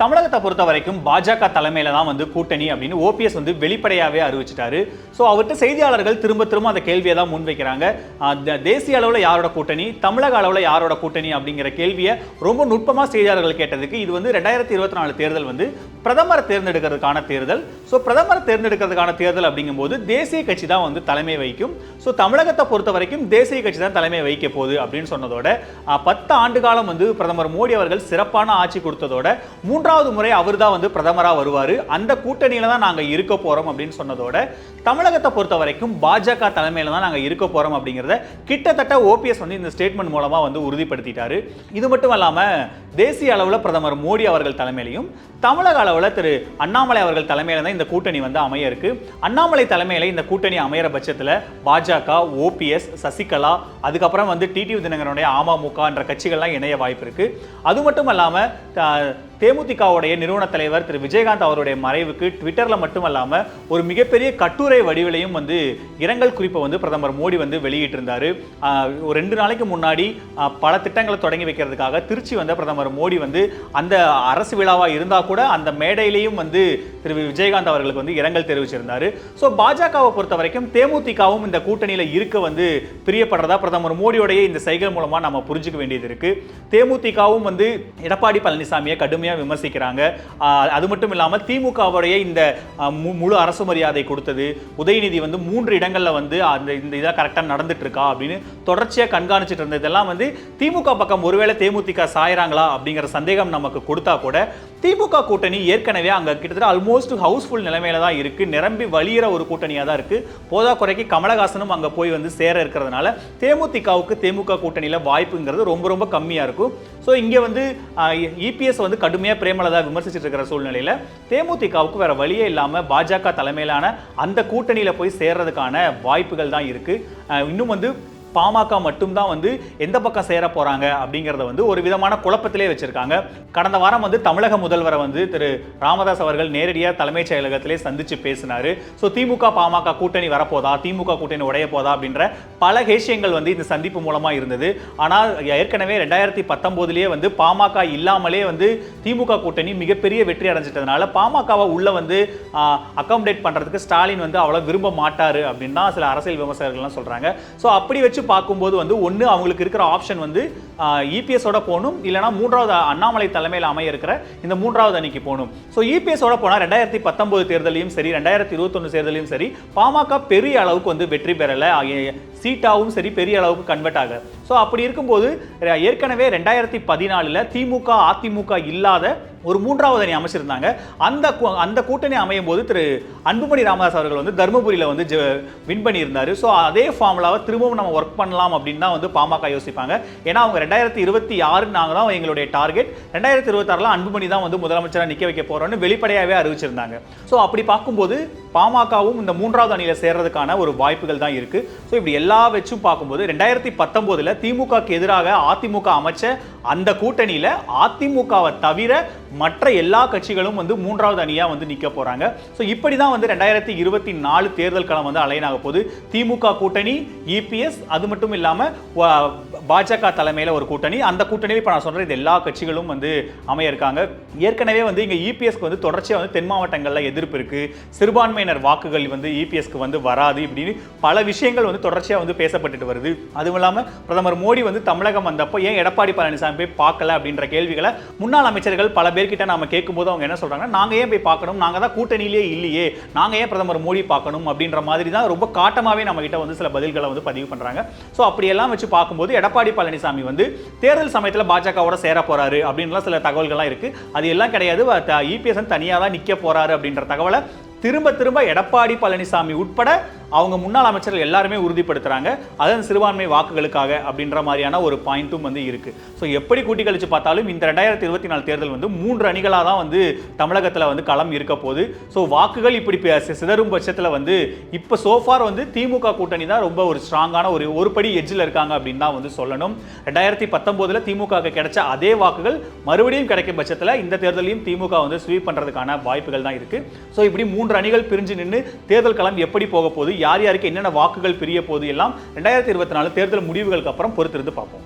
தமிழகத்தை பொறுத்த வரைக்கும் பாஜக தலைமையில தான் வந்து கூட்டணி அப்படின்னு ஓபிஎஸ் வந்து வெளிப்படையாகவே அறிவிச்சிட்டாரு. ஸோ அவர்கிட்ட செய்தியாளர்கள் திரும்ப திரும்ப அந்த கேள்வியை தான் முன்வைக்கிறாங்க. தேசிய அளவில் யாரோட கூட்டணி தமிழக அளவில் யாரோட கூட்டணி அப்படிங்கிற கேள்வியை ரொம்ப நுட்பமாக செய்தியாளர்கள் கேட்டதுக்கு இது வந்து ரெண்டாயிரத்தி இருபத்தி நாலு தேர்தல் வந்து பிரதமரை தேர்ந்தெடுக்கிறதுக்கான தேர்தல். ஸோ பிரதமரை தேர்ந்தெடுக்கிறதுக்கான தேர்தல் அப்படிங்கும்போது தேசிய கட்சி தான் வந்து தலைமை வகிக்கும். ஸோ தமிழகத்தை பொறுத்த வரைக்கும் தேசிய கட்சி தான் தலைமை வகிக்க போகுது அப்படின்னு சொன்னதோட பத்து ஆண்டு காலம் வந்து பிரதமர் மோடி அவர்கள் சிறப்பான ஆட்சி கொடுத்ததோட மூன்றாவது முறை அவர் தான் வந்து பிரதமராக வருவார். அந்த கூட்டணியில் தான் நாங்கள் இருக்க போகிறோம் அப்படின்னு சொன்னதோட தமிழகத்தை பொறுத்த வரைக்கும் பாஜக தலைமையில் தான் நாங்கள் இருக்க போகிறோம் அப்படிங்கிறத கிட்டத்தட்ட ஓபிஎஸ் வந்து இந்த ஸ்டேட்மெண்ட் மூலமாக வந்து உறுதிப்படுத்திட்டாரு. இது மட்டும் இல்லாமல் தேசிய அளவில் பிரதமர் மோடி அவர்கள் தலைமையிலையும் தமிழக அளவில் திரு அண்ணாமலை அவர்கள் தலைமையில் தான் இந்த கூட்டணி வந்து அமைய இருக்கு. அண்ணாமலை தலைமையில் இந்த கூட்டணி அமையிற பட்சத்தில் பாஜக ஓபிஎஸ் சசிகலா அதுக்கப்புறம் வந்து டிடிவி தினகரனுடைய அமமுக என்ற கட்சிகள்லாம் இணைய வாய்ப்பு இருக்கு. அது மட்டும் இல்லாமல் தேமுதிகவுடைய நிறுவன தலைவர் திரு. விஜயகாந்த் அவருடைய மறைவுக்கு ட்விட்டரில் மட்டுமல்லாமல் ஒரு மிகப்பெரிய கட்டுரை வடிவிலையும் வந்து இரங்கல் குறிப்பை வந்து பிரதமர் மோடி வந்து வெளியிட்டிருந்தார். ஒரு ரெண்டு நாளைக்கு முன்னாடி பல திட்டங்களை தொடங்கி வைக்கிறதுக்காக திருச்சி வந்த பிரதமர் மோடி வந்து அந்த அரசு விழாவாக இருந்தால் கூட அந்த மேடையிலையும் வந்து திரு. விஜயகாந்த் அவர்களுக்கு வந்து இரங்கல் தெரிவிச்சிருந்தார். ஸோ பாஜகவை பொறுத்த வரைக்கும் தேமுதிகவும் இந்த கூட்டணியில் இருக்க வந்து பிரியப்படுறதா பிரதமர் மோடியோடைய இந்த சைகை மூலமாக நம்ம புரிஞ்சுக்க வேண்டியது இருக்குது தேமுதிகவும் வந்து எடப்பாடி பழனிசாமியை கடுமையாக கடுமையாக விமர்சிக்கிறாங்க. அது மட்டும் இல்லாமல் திமுகவுடைய இந்த முழு அரசு மரியாதை கொடுத்தது உதயநிதி வந்து மூன்று இடங்களில் வந்து அந்த இந்த இதாக கரெக்டாக நடந்துட்டு இருக்கா அப்படின்னு தொடர்ச்சியாக கண்காணிச்சிட்டு இருந்ததெல்லாம் வந்து திமுக பக்கம் ஒருவேளை தேமுதிக சாயிறாங்களா அப்படிங்கிற சந்தேகம் நமக்கு கொடுத்தா கூட திமுக கூட்டணி ஏற்கனவே அங்கே கிட்டத்தட்ட ஆல்மோஸ்ட் ஹவுஸ்ஃபுல் நிலைமையில தான் இருக்கு. நிரம்பி வழியிற ஒரு கூட்டணியாக தான் இருக்கு. போதா குறைக்கு கமலஹாசனும் அங்கே போய் வந்து சேர இருக்கிறதுனால தேமுதிகவுக்கு திமுக கூட்டணியில் வாய்ப்புங்கிறது ரொம்ப ரொம்ப கம்மியாக இருக்கும். ஸோ இங்கே வந்து இபிஎஸ் வந்து கடு கடுமையாக பிரேமலதா விமர்சிச்சுட்டு இருக்கிற சூழ்நிலையில் தேமுதிகவுக்கு வேற வழியே இல்லாமல் பாஜக தலைமையிலான அந்த கூட்டணியில் போய் சேர்றதுக்கான வாய்ப்புகள் தான் இருக்குது இன்னும் வந்து பாமக மட்டும்தான் வந்து எந்த பக்கம் சேர போகிறாங்க அப்படிங்கிறத வந்து ஒரு விதமான குழப்பத்திலே வச்சுருக்காங்க. கடந்த வாரம் வந்து தமிழக முதல்வரை வந்து திரு ராமதாஸ் அவர்கள் நேரடியாக தலைமைச் செயலகத்திலே சந்தித்து பேசினார். ஸோ திமுக பாமக கூட்டணி வரப்போதா? திமுக கூட்டணி உடைய போதா? அப்படின்ற பல ஹேஷியங்கள் வந்து இந்த சந்திப்பு மூலமாக இருந்தது. ஆனால் ஏற்கனவே ரெண்டாயிரத்தி பத்தொம்போதுலேயே வந்து பாமக இல்லாமலே வந்து திமுக கூட்டணி மிகப்பெரிய வெற்றி அடைஞ்சிட்டதுனால பாமகவை உள்ளே வந்து அக்காமடேட் பண்ணுறதுக்கு ஸ்டாலின் வந்து அவ்வளோ விரும்ப மாட்டார் அப்படின்னு தான் சில அரசியல் விமர்சகர்கள்லாம் சொல்கிறாங்க ஸோ அப்படி வச்சு பார்க்கும்போது வந்து ஒன்று அவங்களுக்கு இருக்கிற ஆப்ஷன் வந்து இபிஎஸோட போகணும் இல்லைனா மூன்றாவது அண்ணாமலை தலைமையில் அமைய இருக்கிற இந்த மூன்றாவது அணிக்கு போகணும். ஸோ இபிஎஸோட போனால் ரெண்டாயிரத்தி பத்தொன்பது தேர்தலையும் சரி ரெண்டாயிரத்தி இருபத்தொன்று தேர்தலையும் சரி பாமக பெரிய அளவுக்கு வந்து வெற்றி பெறலை. சீட்டாவும் சரி பெரிய அளவுக்கு கன்வெர்ட் ஆக ஸோ அப்படி இருக்கும்போது ஏற்கனவே ரெண்டாயிரத்தி பதினாலில் திமுக அதிமுக இல்லாத ஒரு மூன்றாவது அணி அமைச்சிருந்தாங்க. அந்த கூ- அந்த கூட்டணி அமையும் போது திரு அன்புமணி ராமதாஸ் அவர்கள் வந்து தருமபுரியில் வந்து வின் பண்ணியிருந்தார். ஸோ அதே ஃபார்முலாவை திரும்பவும் நம்ம ஒர்க் பண்ணலாம் அப்படின்னு தான் வந்து பாமக யோசிப்பாங்க. ஏன்னா அவங்க ரெண்டாயிரத்தி இருபத்தி ஆறு நாங்கள் தான் எங்களுடைய டார்கெட் ரெண்டாயிரத்தி இருபத்தாறில் அன்புமணி தான் வந்து முதலமைச்சராக நிற்க வைக்க போகிறோன்னு வெளிப்படையாகவே அறிவிச்சிருந்தாங்க. ஸோ அப்படி பார்க்கும்போது பாமகவும் இந்த மூன்றாவது அணியில் சேர்றதுக்கான ஒரு வாய்ப்புகள் தான் இருக்கு. ஸோ இப்படி எல்லா வச்சும் பார்க்கும்போது ரெண்டாயிரத்தி பத்தொம்போதில் திமுகக்கு எதிராக அதிமுக அமைச்ச அந்த கூட்டணியில் அதிமுகவை தவிர மற்ற எல்லா கட்சிகளும் வந்து மூன்றாவது அணியாக வந்து நிற்க போகிறாங்க ஸோ இப்படி தான் வந்து ரெண்டாயிரத்தி இருபத்தி நாலு தேர்தல் களம் வந்து அலைன் ஆக போகுது. திமுக கூட்டணி இபிஎஸ் அது மட்டும் இல்லாமல் பாஜக தலைமையில் ஒரு கூட்டணி. அந்த கூட்டணியில் இப்போ நான் சொல்கிற இது எல்லா கட்சிகளும் வந்து அமைய இருக்காங்க. ஏற்கனவே வந்து இங்கே இபிஎஸ்க்கு வந்து தொடர்ச்சியாக வந்து தென் மாவட்டங்களில் எதிர்ப்பு இருக்குது சிறுபான்மை சிறுபான்மையினர் வாக்குகள் வந்து இபிஎஸ்க்கு வந்து வராது இப்படின்னு பல விஷயங்கள் வந்து தொடர்ச்சியாக வந்து பேசப்பட்டுட்டு வருது. அதுவும் இல்லாமல் பிரதமர் மோடி வந்து தமிழகம் வந்தப்போ ஏன் எடப்பாடி பழனிசாமி போய் பார்க்கல அப்படின்ற கேள்விகளை முன்னாள் அமைச்சர்கள் பல பேர்கிட்ட நாம கேட்கும்போது அவங்க என்ன சொல்றாங்க நாங்க ஏன் போய் பார்க்கணும்? நாங்க தான் கூட்டணியிலே இல்லையே. நாங்க ஏன் பிரதமர் மோடி பார்க்கணும்? அப்படின்ற மாதிரி தான் ரொம்ப காட்டமாகவே நம்ம கிட்ட வந்து சில பதில்களை வந்து பதிவு பண்றாங்க. ஸோ அப்படியெல்லாம் வச்சு பார்க்கும்போது எடப்பாடி பழனிசாமி வந்து தேர்தல் சமயத்தில் பாஜகவோட சேர போறாரு அப்படின்லாம் சில தகவல்கள்லாம் இருக்கு. அது எல்லாம் கிடையாது. இபிஎஸ் தனியாக தான் நிற்க போறாரு அப்படின்ற தகவலை திரும்ப திரும்ப எடப்பாடி பழனிசாமி உட்பட அவங்க முன்னாள் அமைச்சர்கள் எல்லாருமே உறுதிப்படுத்துகிறாங்க அதன் சிறுபான்மை வாக்குகளுக்காக அப்படின்ற மாதிரியான ஒரு பாயிண்ட்டும் வந்து இருக்குது ஸோ எப்படி கூட்டி கழிச்சு பார்த்தாலும் இந்த ரெண்டாயிரத்தி இருபத்தி நாலு தேர்தல் வந்து மூன்று அணிகளாக தான் வந்து தமிழகத்தில் வந்து களம் இருக்க போகுது. ஸோ வாக்குகள் இப்படி சிதறும் பட்சத்தில் வந்து இப்போ சோஃபார் வந்து திமுக கூட்டணி தான் ரொம்ப ஒரு ஸ்ட்ராங்கான ஒரு ஒரு படி எஜ்ஜில் இருக்காங்க அப்படின்னு தான் வந்து சொல்லணும். ரெண்டாயிரத்தி பத்தொம்போதில் திமுக கிடைச்ச அதே வாக்குகள் மறுபடியும் கிடைக்கும் பட்சத்தில் இந்த தேர்தலையும் திமுக வந்து ஸ்வீப் பண்ணுறதுக்கான வாய்ப்புகள் தான் இருக்குது ஸோ இப்படி மூன்று அணிகள் பிரிஞ்சு நின்று தேர்தல் களம் எப்படி போக போகுது? யார் யாருக்கு என்னென்ன வாக்குகள் பிரிய போது எல்லாம் ரெண்டாயிரத்தி இருபத்தி நாலு தேர்தல் முடிவுகளுக்கு அப்புறம் பொறுத்திருந்து பார்ப்போம்.